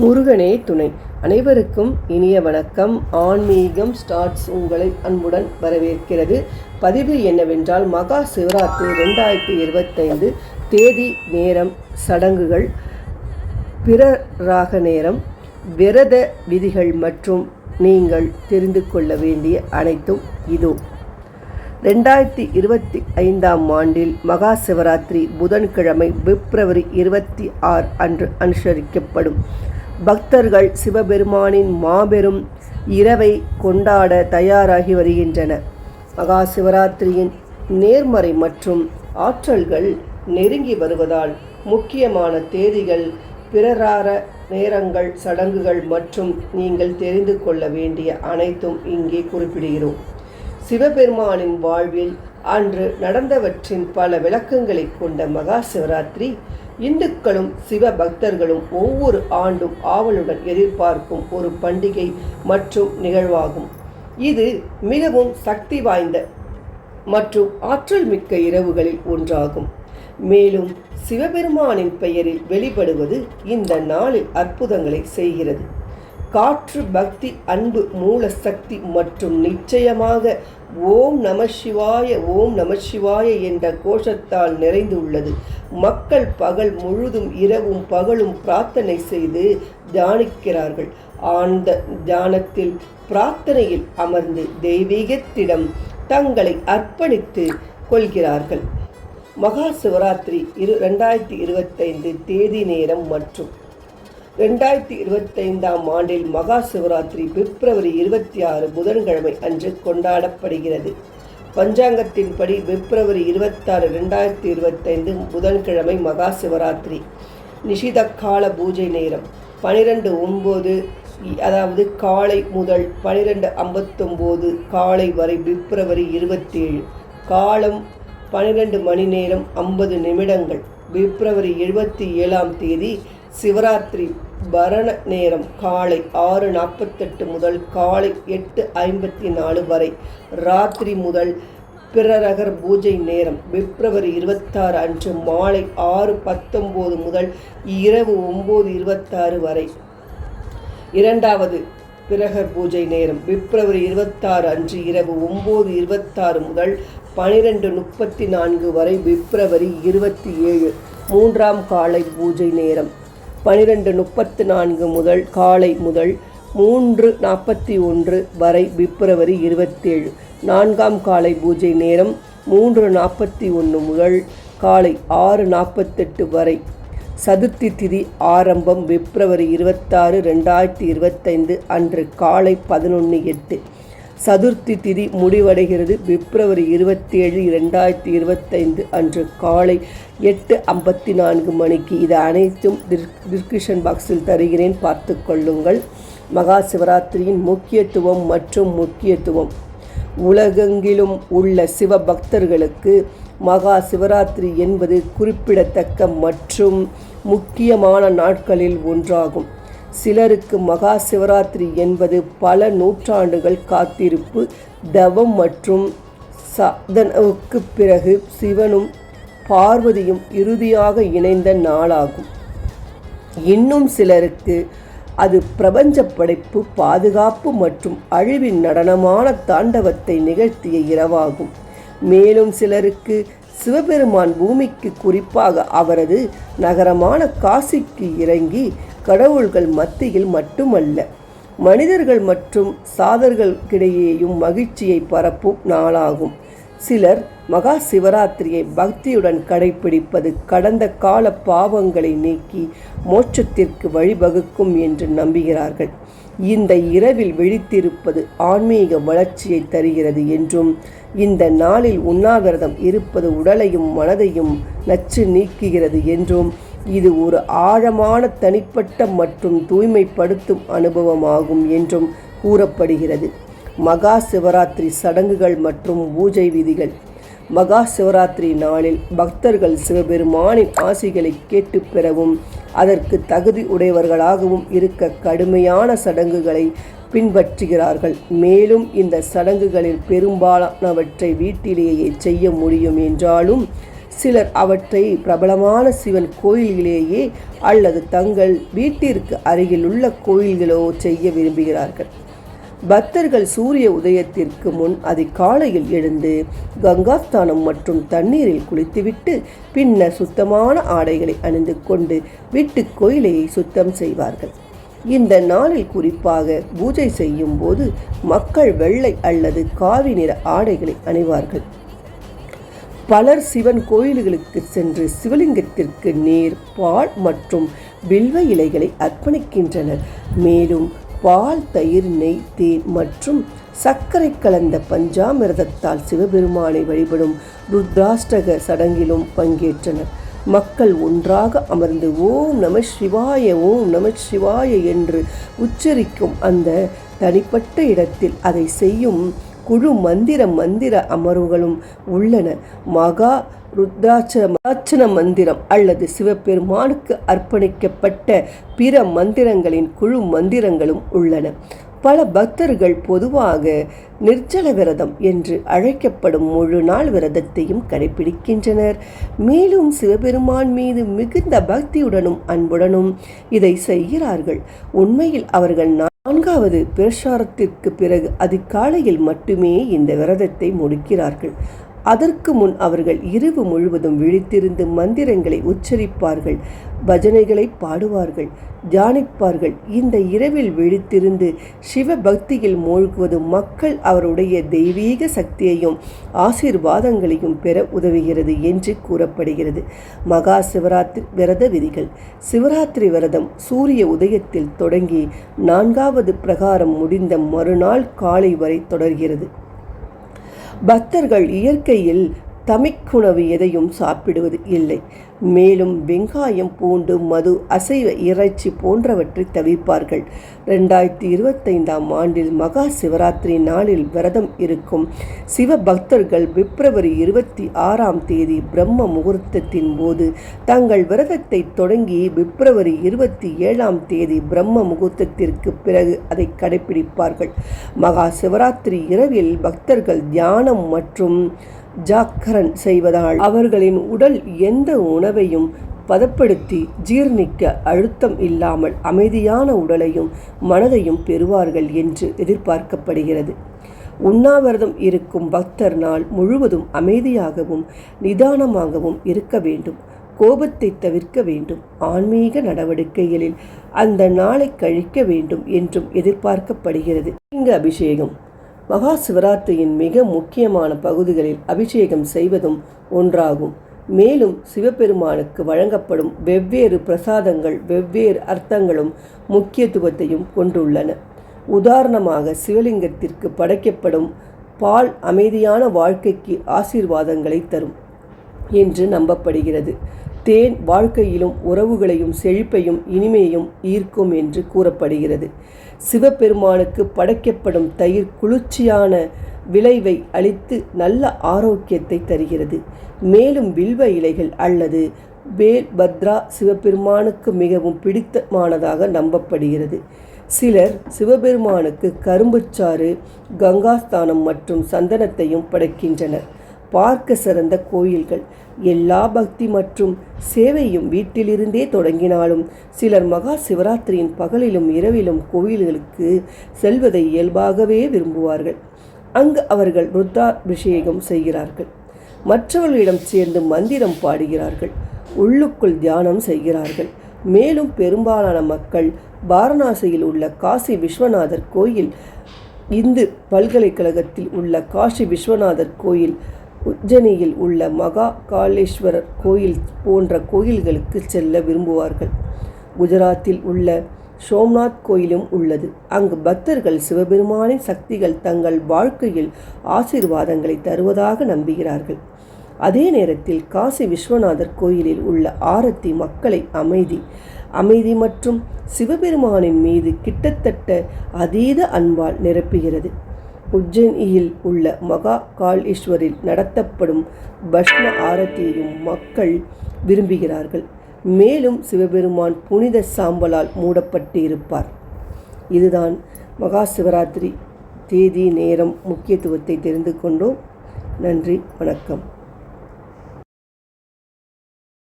முருகனே துணை. அனைவருக்கும் இனிய வணக்கம். ஆன்மீகம் ஸ்டார்ட்ஸ் உங்களை அன்புடன் வரவேற்கிறது. பதிவு என்னவென்றால் மகா சிவராத்திரி ரெண்டாயிரத்தி இருபத்தைந்து தேதி நேரம் சடங்குகள் பிறராக நேரம் விரத விதிகள் மற்றும் நீங்கள் தெரிந்து கொள்ள வேண்டிய அனைத்தும் இதோ. ரெண்டாயிரத்தி இருபத்தி ஐந்தாம் ஆண்டில் மகா சிவராத்திரி புதன்கிழமை பிப்ரவரி இருபத்தி ஆறு அன்று அனுசரிக்கப்படும். பக்தர்கள் சிவபெருமானின் மாபெரும் இரவை கொண்டாட தயாராகி வருகின்றனர் மகா சிவராத்திரியின் நேர்மறை மற்றும் ஆற்றல்கள் நெருங்கி வருவதால் முக்கியமான தேதிகள் பிறரார நேரங்கள் சடங்குகள் மற்றும் நீங்கள் தெரிந்து கொள்ள வேண்டிய அனைத்தும் இங்கே குறிப்பிடுகிறோம். சிவபெருமானின் வாழ்வில் அன்று நடந்தவற்றின் பல விளக்கங்களை கொண்ட மகா சிவராத்திரி இந்துக்களும் சிவ பக்தர்களும் ஒவ்வொரு ஆண்டும் ஆவலுடன் எதிர்பார்க்கும் ஒரு பண்டிகை மற்றும் நிகழ்வாகும். இது மிகவும் சக்தி வாய்ந்த மற்றும் ஆற்றல் மிக்க இரவுகளில் ஒன்றாகும். மேலும் சிவபெருமானின் பெயரில் வெளிப்படுவது இந்த நாளில் அற்புதங்களை செய்கிறது. காற்று பக்தி அன்பு மூல சக்தி மற்றும் நிச்சயமாக ஓம் நம சிவாய ஓம் நம சிவாய என்ற கோஷத்தால் நிறைந்துள்ளது. மக்கள் பகல் முழுதும் இரவும் பகலும் பிரார்த்தனை செய்து தியானிக்கிறார்கள். ஆழ்ந்த தியானத்தில் பிரார்த்தனையில் அமர்ந்து தெய்வீகத்திடம் தங்களை அர்ப்பணித்து கொள்கிறார்கள். மகா சிவராத்திரி இரு ரெண்டாயிரத்தி இருபத்தைந்து தேதி நேரம் மற்றும் ரெண்டாயிரத்தி இருபத்தைந்தாம் ஆண்டில் மகா சிவராத்திரி பிப்ரவரி இருபத்தி ஆறு புதன்கிழமை அன்று கொண்டாடப்படுகிறது. பஞ்சாங்கத்தின்படி பிப்ரவரி இருபத்தாறு ரெண்டாயிரத்தி இருபத்தைந்து புதன்கிழமை மகா சிவராத்திரி. நிஷித கால பூஜை நேரம் பனிரெண்டு ஒன்பது அதாவது காலை முதல் பனிரெண்டு ஐம்பத்தொம்போது காலை வரை பிப்ரவரி இருபத்தேழு. காலம் பனிரெண்டு மணி நேரம் ஐம்பது நிமிடங்கள். பிப்ரவரி இருபத்தி ஏழாம் தேதி சிவராத்திரி பரண நேரம் காலை ஆறு நாற்பத்தெட்டு முதல் காலை எட்டு ஐம்பத்தி நாலு வரை. ராத்திரி முதல் பிறரகர் பூஜை நேரம் பிப்ரவரி இருபத்தாறு அன்று மாலை ஆறு பத்தொம்போது முதல் இரவு ஒம்பது இருபத்தாறு வரை. இரண்டாவது பிரகர் பூஜை நேரம் பிப்ரவரி இருபத்தாறு அன்று இரவு ஒம்பது இருபத்தாறு முதல் பனிரெண்டு முப்பத்தி நான்கு வரை பிப்ரவரி இருபத்தி ஏழு. மூன்றாம் காலை பூஜை நேரம் பனிரெண்டு முப்பத்து நான்கு முதல் காலை முதல் மூன்று நாற்பத்தி ஒன்று வரை பிப்ரவரி இருபத்தேழு. நான்காம் காலை பூஜை நேரம் மூன்று நாற்பத்தி ஒன்று முதல் காலை ஆறு நாற்பத்தெட்டு வரை. சதுர்த்தி திதி ஆரம்பம் பிப்ரவரி இருபத்தாறு ரெண்டாயிரத்தி இருபத்தைந்து அன்று காலை பதினொன்று எட்டு. சதுர்த்தி திதி முடிவடைகிறது. பிப்ரவரி இருபத்தேழு ரெண்டாயிரத்தி இருபத்தைந்து அன்று காலை எட்டு ஐம்பத்தி நான்கு மணிக்கு இது அனைத்தும் டிஸ்கிரிப்ஷன் பாக்ஸில் தருகிறேன். பார்த்து கொள்ளுங்கள். மகா சிவராத்திரியின் முக்கியத்துவம் மற்றும் முக்கியத்துவம். உலகெங்கிலும் உள்ள சிவ பக்தர்களுக்கு மகா சிவராத்திரி என்பது குறிப்பிடத்தக்க மற்றும் முக்கியமான நாட்களில் ஒன்றாகும். சிலருக்கு மகா சிவராத்திரி என்பது பல நூற்றாண்டுகள் காத்திருப்பு தவம் மற்றும் சாதனவுக்கு பிறகு சிவனும் பார்வதியும் இறுதியாக இணைந்த நாளாகும். இன்னும் சிலருக்கு அது பிரபஞ்ச படைப்பு பாதுகாப்பு மற்றும் அழிவின் நடனமான தாண்டவத்தை நிகழ்த்திய இரவாகும். மேலும் சிலருக்கு சிவபெருமான் பூமிக்கு குறிப்பாக அவரது நகரமான காசிக்கு இறங்கி கடவுள்கள் மத்தியில் மட்டுமல்ல மனிதர்கள் மற்றும் சாதர்களுக்கிடையேயும் மகிழ்ச்சியை பரப்பும் நாளாகும். சிலர் மகா சிவராத்திரியை பக்தியுடன் கடைபிடிப்பது கடந்த கால பாவங்களை நீக்கி மோட்சத்திற்கு வழிவகுக்கும் என்று நம்புகிறார்கள். இந்த இரவில் விழித்திருப்பது ஆன்மீக வளர்ச்சியை தருகிறது என்றும் இந்த நாளில் உண்ணாவிரதம் இருப்பது உடலையும் மனதையும் நச்சு நீக்குகிறது என்றும் இது ஒரு ஆழமான தனிப்பட்ட மற்றும் தூய்மைப்படுத்தும் அனுபவமாகும் என்றும் கூறப்படுகிறது. மகா சிவராத்திரி சடங்குகள் மற்றும் பூஜை விதிகள். மகா சிவராத்திரி நாளில் பக்தர்கள் சிவபெருமானின் ஆசைகளை கேட்டு பெறவும் அதற்கு தகுதி உடையவர்களாகவும் இருக்க கடுமையான சடங்குகளை பின்பற்றுகிறார்கள். மேலும் இந்த சடங்குகளில் பெரும்பாலானவற்றை வீட்டிலேயே செய்ய முடியும் என்றாலும் சிலர் அவற்றை பிரபலமான சிவன் கோயில்களிலேயே அல்லது தங்கள் வீட்டிற்கு அருகிலுள்ள கோயில்களோ செய்ய விரும்புகிறார்கள். பக்தர்கள் சூரிய உதயத்திற்கு முன் அதிகாலையில் எழுந்து கங்காஸ்தானம் மற்றும் தண்ணீரில் குளித்துவிட்டு பின்னர் சுத்தமான ஆடைகளை அணிந்து கொண்டு வீட்டு கோயிலையை சுத்தம் செய்வார்கள். இந்த நாளில் குறிப்பாக பூஜை செய்யும் போது மக்கள் வெள்ளை அல்லது காவி நிற ஆடைகளை அணிவார்கள். பலர் சிவன் கோயில்களுக்கு சென்று சிவலிங்கத்திற்கு நீர் பால் மற்றும் வில்வ இலைகளை அர்ப்பணிக்கின்றனர். மேலும் பால் தயிர் நெய் தேன் மற்றும் சர்க்கரை கலந்த பஞ்சாமிரதத்தால் சிவபெருமானை வழிபடும் ருத்ராஷ்டக சடங்கிலும் பங்கேற்றனர். மக்கள் ஒன்றாக அமர்ந்து ஓம் நம சிவாய ஓம் நம சிவாய என்று உச்சரிக்கும் அந்த தனிப்பட்ட இடத்தில் அதை செய்யும் குழு மந்திர மந்திர அமர்வுகளும் உள்ளன. மகா ருத்ராட்ச மந்திரம் அல்லது சிவபெருமானுக்கு அர்ப்பணிக்கப்பட்ட பிற மந்திரங்களின் குழு மந்திரங்களும் உள்ளன. பல பக்தர்கள் பொதுவாக நிர்ஜல விரதம் என்று அழைக்கப்படும் முழு நாள் விரதத்தையும் கடைபிடிக்கின்றனர் மேலும் சிவபெருமான் மீது மிகுந்த பக்தியுடனும் அன்புடனும் இதை செய்கிறார்கள். உண்மையில் அவர்கள் நான்காவது பிரசாரத்திற்கு பிறகு அதிகாலையில் மட்டுமே இந்த விரதத்தை முடிக்கிறார்கள். அதற்கு முன் அவர்கள் இரவு முழுவதும் விழித்திருந்து மந்திரங்களை உச்சரிப்பார்கள் பஜனைகளை பாடுவார்கள் தியானிப்பார்கள். இந்த இரவில் விழித்திருந்து சிவ பக்தியில் மூழ்குவது மக்கள் அவருடைய தெய்வீக சக்தியையும் ஆசீர்வாதங்களையும் பெற உதவுகிறது என்று கூறப்படுகிறது. மகா சிவராத்திரி விரத விதிகள். சிவராத்திரி விரதம் சூரிய உதயத்தில் தொடங்கி நான்காவது பிரகாரம் முடிந்த மறுநாள் காலை வரை தொடர்கிறது. பக்தர்கள் இயற்கையில் தமிக்குணவு எதையும் சாப்பிடுவது இல்லை. மேலும் வெங்காயம் பூண்டு மது அசைவ இறைச்சி போன்றவற்றை தவிப்பார்கள் ரெண்டாயிரத்தி இருபத்தைந்தாம் ஆண்டில் மகா சிவராத்திரி நாளில் விரதம் இருக்கும் சிவ பக்தர்கள் பிப்ரவரி இருபத்தி ஆறாம் தேதி பிரம்ம முகூர்த்தத்தின் போது தங்கள் விரதத்தை தொடங்கி பிப்ரவரி இருபத்தி ஏழாம் தேதி பிரம்ம முகூர்த்தத்திற்கு பிறகு அதை கடைபிடிப்பார்கள் மகா சிவராத்திரி இரவில் பக்தர்கள் தியானம் மற்றும் ஜாக்கரன் செய்வதால் அவர்களின் உடல் எந்த உணவையும் பதப்படுத்தி ஜீர்ணிக்க அழுத்தம் இல்லாமல் அமைதியான உடலையும் மனதையும் பெறுவார்கள் என்று எதிர்பார்க்கப்படுகிறது. உண்ணாவிரதம் இருக்கும் பக்தர் நாள் முழுவதும் அமைதியாகவும் நிதானமாகவும் இருக்க வேண்டும். கோபத்தை தவிர்க்க வேண்டும். ஆன்மீக நடவடிக்கைகளில் அந்த நாளை கழிக்க வேண்டும் என்றும் எதிர்பார்க்கப்படுகிறது. இங்கு அபிஷேகம். மகா சிவராத்திரியின் மிக முக்கியமான பகுதிகளில் அபிஷேகம் செய்வதும் ஒன்றாகும். மேலும் சிவபெருமானுக்கு வழங்கப்படும் வெவ்வேறு பிரசாதங்கள் வெவ்வேறு அர்த்தங்களும் முக்கியத்துவத்தையும் கொண்டுள்ளன. உதாரணமாக சிவலிங்கத்திற்கு படைக்கப்படும் பால் அமைதியான வாழ்க்கைக்கு ஆசீர்வாதங்களை தரும் என்று நம்பப்படுகிறது. தேன் வாழ்க்கையிலும் உறவுகளையும் செழிப்பையும் இனிமையும் ஈர்க்கும் என்று கூறப்படுகிறது. சிவபெருமானுக்கு படைக்கப்படும் தயிர் குளிர்ச்சியான விளைவை அளித்து நல்ல ஆரோக்கியத்தை தருகிறது. மேலும் வில்வ இலைகள் அல்லது வேல் பத்ரா சிவபெருமானுக்கு மிகவும் பிடித்தமானதாக நம்பப்படுகிறது. சிலர் சிவபெருமானுக்கு கரும்புச்சாறு கங்காஸ்தானம் மற்றும் சந்தனத்தையும் படைக்கின்றனர். பார்க்க சிறந்த கோயில்கள். எல்லா பக்தி மற்றும் சேவையும் வீட்டிலிருந்தே தொடங்கினாலும் சிலர் மகா சிவராத்திரியின் பகலிலும் இரவிலும் கோயில்களுக்கு செல்வதை இயல்பாகவே விரும்புவார்கள். அங்கு அவர்கள் ருத்ராபிஷேகம் செய்கிறார்கள். மற்றவர்களிடம் சேர்ந்து மந்திரம் பாடுகிறார்கள். உள்ளுக்குள் தியானம் செய்கிறார்கள். மேலும் பெரும்பாலான மக்கள் வாரணாசியில் உள்ள காசி விஸ்வநாதர் கோயில் இந்து பல்கலைக்கழகத்தில் உள்ள காசி விஸ்வநாதர் கோயில் உஜ்ஜனியில் உள்ள மகா காளேஸ்வரர் கோயில் போன்ற கோயில்களுக்கு செல்ல விரும்புவார்கள். குஜராத்தில் உள்ள சோம்நாத் கோயிலும் உள்ளது. அங்கு பக்தர்கள் சிவபெருமானின் சக்திகள் தங்கள் வாழ்க்கையில் ஆசீர்வாதங்களை தருவதாக நம்புகிறார்கள். அதே நேரத்தில் காசி விஸ்வநாதர் கோயிலில் உள்ள ஆரத்தி மக்களை அமைதி அமைதி மற்றும் சிவபெருமானின் மீது கிட்டத்தட்ட அதீத அன்பால் நிரப்புகிறது. உஜ்ஜயினியில் உள்ள மகா காளீஸ்வரில் நடத்தப்படும் பஷ்ம ஆரத்தியையும் மக்கள் விரும்புகிறார்கள். மேலும் சிவபெருமான் புனித சாம்பலால் மூடப்பட்டு இருப்பார் இதுதான் மகா சிவராத்திரி தேதி நேரம் முக்கியத்துவத்தை தெரிந்து கொண்டோம். நன்றி வணக்கம்.